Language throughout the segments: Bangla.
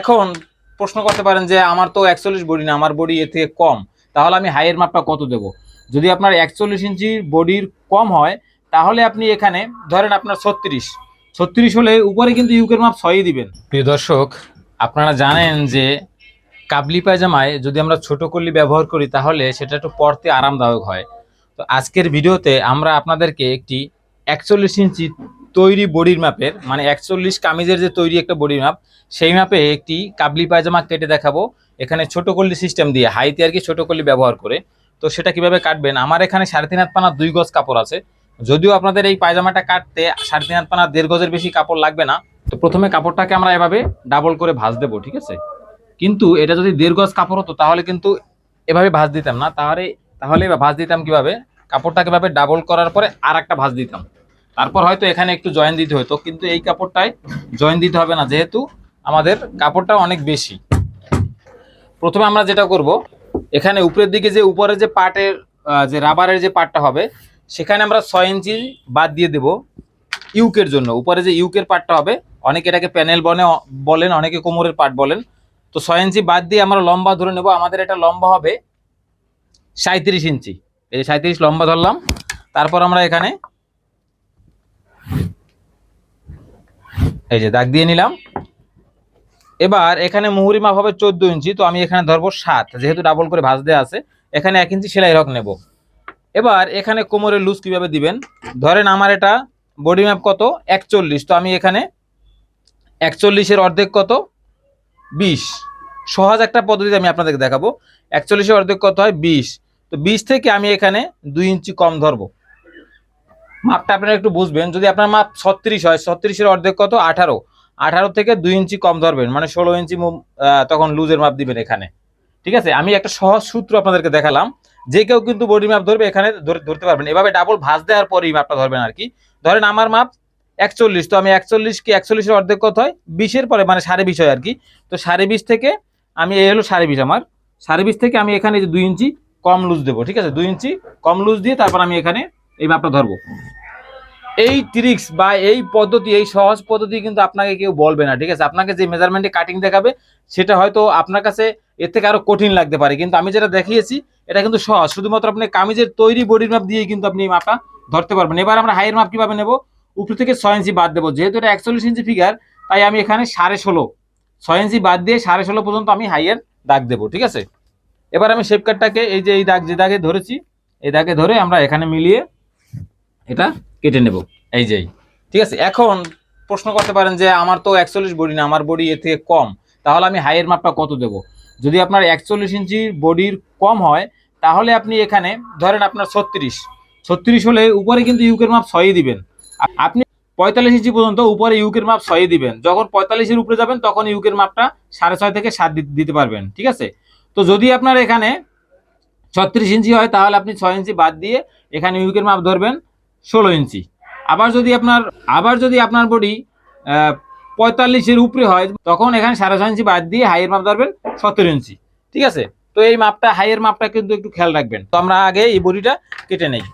এখন প্রশ্ন করতে পারেন যে আমার তো একচল্লিশ বডি না, আমার বডি এর থেকে কম, তাহলে আমি হাইয়ের মাপটা কত দেব? যদি আপনার একচল্লিশ ইঞ্চি বডির কম হয়, তাহলে আপনি এখানে ধরেন আপনার ছত্রিশ ছত্রিশ হলে উপরে কিন্তু ইউকের মাপ ছয়ই দিবেন। প্রিয় দর্শক, আপনারা জানেন যে কাবলি পায়জামায় যদি আমরা ছোট কলি ব্যবহার করি, তাহলে সেটা একটু পরতে আরামদায়ক হয়। তো আজকের ভিডিওতে আমরা আপনাদেরকে একটি একচল্লিশ ইঞ্চি তৈরি বডির মাপের মানে একচল্লিশ কামিজের যে তৈরি একটা বডির মাপ, সেই মাপে একটি কাবলি পায়জামা কেটে দেখাবো। এখানে ছোটো কল্লি সিস্টেম দিয়ে, হাইতে আর কি ছোটো কল্লি ব্যবহার করে। তো সেটা কীভাবে কাটবেন? আমার এখানে সাড়ে তিন হাত পানা দুই গজ কাপড় আছে। যদিও আপনাদের এই পায়জামাটা কাটতে সাড়ে তিন হাত পানা দেড় গজের বেশি কাপড় লাগবে না। তো প্রথমে কাপড়টাকে আমরা এভাবে ডাবল করে ভাঁজ দেবো, ঠিক আছে? কিন্তু এটা যদি দেড় গজ কাপড় হতো, তাহলে কিন্তু এভাবে ভাঁজ দিতাম না। তাহলে তাহলে ভাঁজ দিতাম কীভাবে? কাপড়টাকে এভাবে ডাবল করার পরে আর একটা ভাঁজ দিতাম। তারপর হয়তো এখানে একটু জয়েন দিতে হতো, কিন্তু এই কাপড়টায় জয়েন দিতে হবে না, যেহেতু আমাদের কাপড়টা অনেক বেশি। প্রথমে আমরা যেটা করব, এখানে উপরের দিকে যে উপরে যে পাটের যে রাবারের যে পাটটা হবে, সেখানে আমরা ছয় ইঞ্চি বাদ দিয়ে দেব ইউকের জন্য। উপরে যে ইউকের পাটটা হবে, অনেকে এটাকে প্যানেল বনে, বলেন, অনেকে কোমরের পাট বলেন। তো ছয় ইঞ্চি বাদ দিয়ে আমরা লম্বা ধরে নেব, আমাদের এটা লম্বা হবে সাঁত্রিশ ইঞ্চি। এই যে সাঁত্রিশ লম্বা ধরলাম, তারপর আমরা এখানে এই যে দাগ দিয়ে নিলাম। এবার এখানে মুহুরি মাপ হবে চোদ্দ ইঞ্চি, তো আমি এখানে ধরবো সাত, যেহেতু ডাবল করে ভাঁজ দেওয়া আছে, এখানে এক ইঞ্চি সেলাই রক নেব। এবার এখানে কোমরের লুজ কীভাবে দিবেন? ধরেন আমার এটা বডি ম্যাপ কত? একচল্লিশ, তো আমি এখানে একচল্লিশের অর্ধেক কত? বিশ। সহজ একটা পদ্ধতি আমি আপনাদেরকে দেখাবো। একচল্লিশের অর্ধেক কত হয়? বিশ। তো বিশ থেকে আমি এখানে দুই ইঞ্চি কম ধরবো। মাপটা আপনারা একটু বুঝবেন। যদি আপনার মাপ ছত্রিশ হয়, ছত্রিশের অর্ধেক কত? আঠারো। আঠারো থেকে দুই ইঞ্চি কম ধরবেন মানে ষোলো ইঞ্চি তখন লুজের মাপ দিবেন এখানে। ঠিক আছে? আমি একটা সহজ সূত্র আপনাদেরকে দেখালাম। যে কেউ কিন্তু বডি মাপ ধরবে, এখানে ধরে- ধরতে পারবেন। এভাবে ডাবল ভাঁজ দেওয়ার পরেই মাপটা ধরবেন আর কি। ধরেন আমার মাপ একচল্লিশ, তো আমি একচল্লিশ কি একচল্লিশের অর্ধেক কত হয়? বিশের পরে মানে সাড়ে বিশ হয় আর কি। তো সাড়ে বিশ থেকে আমি, এই হলো সাড়ে বিশ আমার। সাড়ে বিশ থেকে আমি এখানে যে দুই ইঞ্চি কম লুজ দেবো, ঠিক আছে? দুই ইঞ্চি কম লুজ দিয়ে তারপর আমি এখানে এই মাপটা ধরবো। এই ট্রিক্স বা এই পদ্ধতি, এই সহজ পদ্ধতি কিন্তু আপনাকে কেউ বলবে না, ঠিক আছে? আপনাকে যে মেজারমেন্টে কাটিং দেখাবে, সেটা হয়তো আপনার কাছে এর থেকে আরও কঠিন লাগতে পারে। কিন্তু আমি যেটা দেখিয়েছি, এটা কিন্তু সহজ। শুধুমাত্র আপনি কামিজের তৈরি বডির মাপ দিয়ে কিন্তু আপনি এই মাপটা ধরতে পারবেন। এবার আমরা হাইয়ের মাপ কীভাবে নেব? উপর থেকে ছয় ইঞ্চি বাদ দেবো। যেহেতু এটা একচল্লিশ ইঞ্চি ফিগার তাই আমি এখানে সাড়ে ষোলো, ছয় ইঞ্চি বাদ দিয়ে সাড়ে ষোলো পর্যন্ত আমি হাইয়ের দাগ দেবো, ঠিক আছে? এবার আমি শেপ কাটটাকে এই যে এই দাগ, যে দাগে ধরেছি, এই দাগে ধরে আমরা এখানে মিলিয়ে এটা কেটে নেব। এই যেই ঠিক আছে, এখন প্রশ্ন করতে পারেন যে আমার তো একচল্লিশ বডি না, আমার বডি এর থেকে কম, তাহলে আমি হাইয়ের মাপটা কত দেব? যদি আপনার একচল্লিশ ইঞ্চি বডির কম হয়, তাহলে আপনি এখানে ধরেন আপনার ছত্রিশ ছত্রিশ হলে উপরে কিন্তু ইউকের মাপ ছয়ই দিবেন। আপনি পঁয়তাল্লিশ ইঞ্চি পর্যন্ত উপরে ইউকের মাপ ছয়ই দিবেন। যখন পঁয়তাল্লিশের উপরে যাবেন, তখন ইউকের মাপটা সাড়ে ছয় থেকে সাত দিতে পারবেন, ঠিক আছে? তো যদি আপনার এখানে ছত্রিশ ইঞ্চি হয়, তাহলে আপনি ছয় ইঞ্চি বাদ দিয়ে এখানে ইউকের মাপ ধরবেন ষোলো ইঞ্চি। আবার যদি আপনার, আবার যদি আপনার বডি পঁয়তাল্লিশের উপরে হয়, তখন এখানে সাড়ে ছয় ইঞ্চি বাদ দিয়ে হাইয়ের মাপ ধরবেন সত্তর ইঞ্চি। ঠিক আছে? তো এই মাপটা হাইয়ের মাপটা কিন্তু একটু খেয়াল রাখবেন। তো আমরা আগে এই বডিটা কেটে নেই।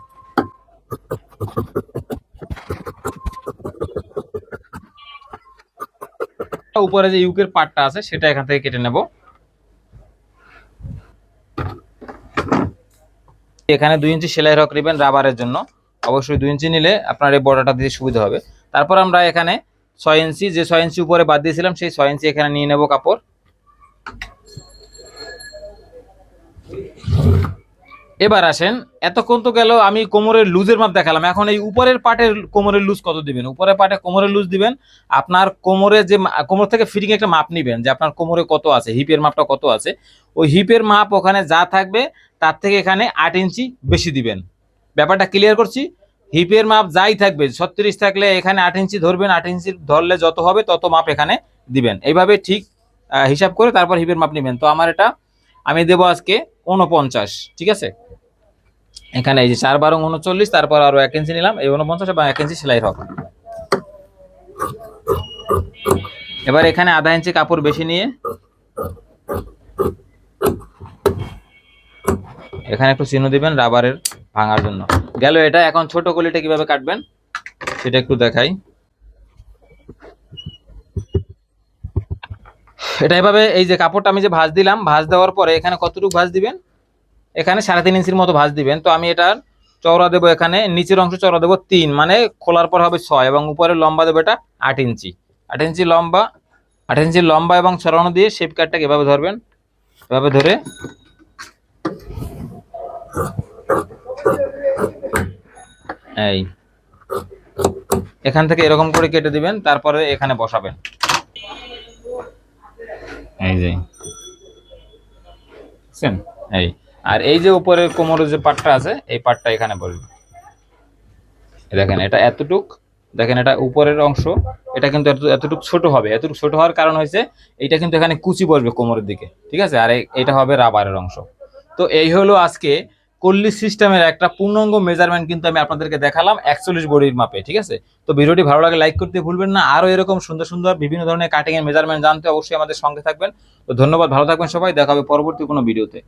উপরে যে ইউকের পার্টটা আছে, সেটা এখান থেকে কেটে নেব। এখানে দুই ইঞ্চি সেলাই রক নেবেন রাবারের জন্য। অবশ্যই দুই ইঞ্চি নিলে আপনার এই বর্ডারটা দিতে সুবিধা হবে। তারপর আমরা এখানে ছয় ইঞ্চি, যে ছয় ইঞ্চি উপরে বাদ দিয়েছিলাম, সেই ছয় ইঞ্চি এখানে নিয়ে নেব কাপড়। এবার আসেন, এতক্ষণ তো গেল, আমি কোমরের লুজের মাপ দেখালাম। এখন এই উপরের পাটের কোমরের লুজ কত দিবেন? উপরের পাটে কোমরের লুজ দিবেন, আপনার কোমরে যে কোমর থেকে ফিটিং একটা মাপ নিবেন, যে আপনার কোমরে কত আছে হিপের মাপটা কত আছে, ওই হিপের মাপ ওখানে যা থাকবে, তার থেকে এখানে আট ইঞ্চি বেশি দিবেন। ব্যাপারটা ক্লিয়ার করছি? হিপের মাপ যাই থাকবে, ছত্রিশ থাকলে এখানে আট ইঞ্চি ধরবেন, আট ইঞ্চি ধরলে যত হবে তত মাপ এখানে দিবেন। এইভাবে ঠিক হিসাব করে তারপর হিপের মাপ নেবেন। তো আমার এটা, আমি দেবো আজকে উনপঞ্চাশ ঠিক আছে? এখানে এই যে চার বারো উনচল্লিশ তারপর আরও এক ইঞ্চি নিলাম, এই উনপঞ্চাশ এবং এক ইঞ্চি সেলাই হোক এবার এখানে আধা ইঞ্চি কাপড় বেশি নিয়ে, এখানে একটু চিহ্ন দিবেন রাবারের ভাঙার জন্য। গেল এটা, এখন ছোট কলিটা কীভাবে কাটবেন? সেটা একটু দেখাই। এটা এভাবে, এই যে কাপড়টা আমি যে ভাঁজ দিলাম, ভাঁজ দেওয়ার পরে এখানে কতটুকু ভাঁজ দিবেন? এখানে সাড়ে তিন ইঞ্চির মতো ভাঁজ দিবেন। তো আমি এটার চওড়া দেবো এখানে, নিচের অংশ চওড়া দেবো তিন মানে খোলার পর হবে ছয়, এবং উপরে লম্বা দেবো এটা আট ইঞ্চি। আট ইঞ্চি লম্বা, আট ইঞ্চি লম্বা এবং ছড়ানো দিয়ে শেপ কাটটাকে এভাবে ধরবেন। এভাবে ধরে। এই। এখান থেকে এরকম করে কেটে দিবেন, তারপরে এখানে বসাবেন। এই যে? এই। আর এই যে কোমরের যে পাটটা আছে, এই পাটটা এখানে বসবে। দেখেন, এটা এতটুক। দেখেন, এটা উপরের অংশ। এটা কিন্তু এত- এতটুক ছোট হবে। এতটুক ছোট হওয়ার কারণ হয়েছে, এইটা কিন্তু এখানে কুচি বসবে কোমরের দিকে। ঠিক আছে? আর এটা হবে রাবারের অংশ। তো এই হলো আজকে কল্লি সিস্টেমের একটা পূর্ণাঙ্গ মেজারমেন্ট কিন্তু আমি আপনাদেরকে দেখালাম একচল্লিশ বডির মাপে, ঠিক আছে? তো ভিডিওটি ভালো লাগে লাইক করতে ভুলবেন না। আরও এরকম সুন্দর সুন্দর বিভিন্ন ধরনের কাটিং এর মেজারমেন্ট জানতে অবশ্যই আমাদের সঙ্গে থাকবেন। তো ধন্যবাদ, ভালো থাকবেন সবাই। দেখা হবে পরবর্তী কোনো ভিডিওতে।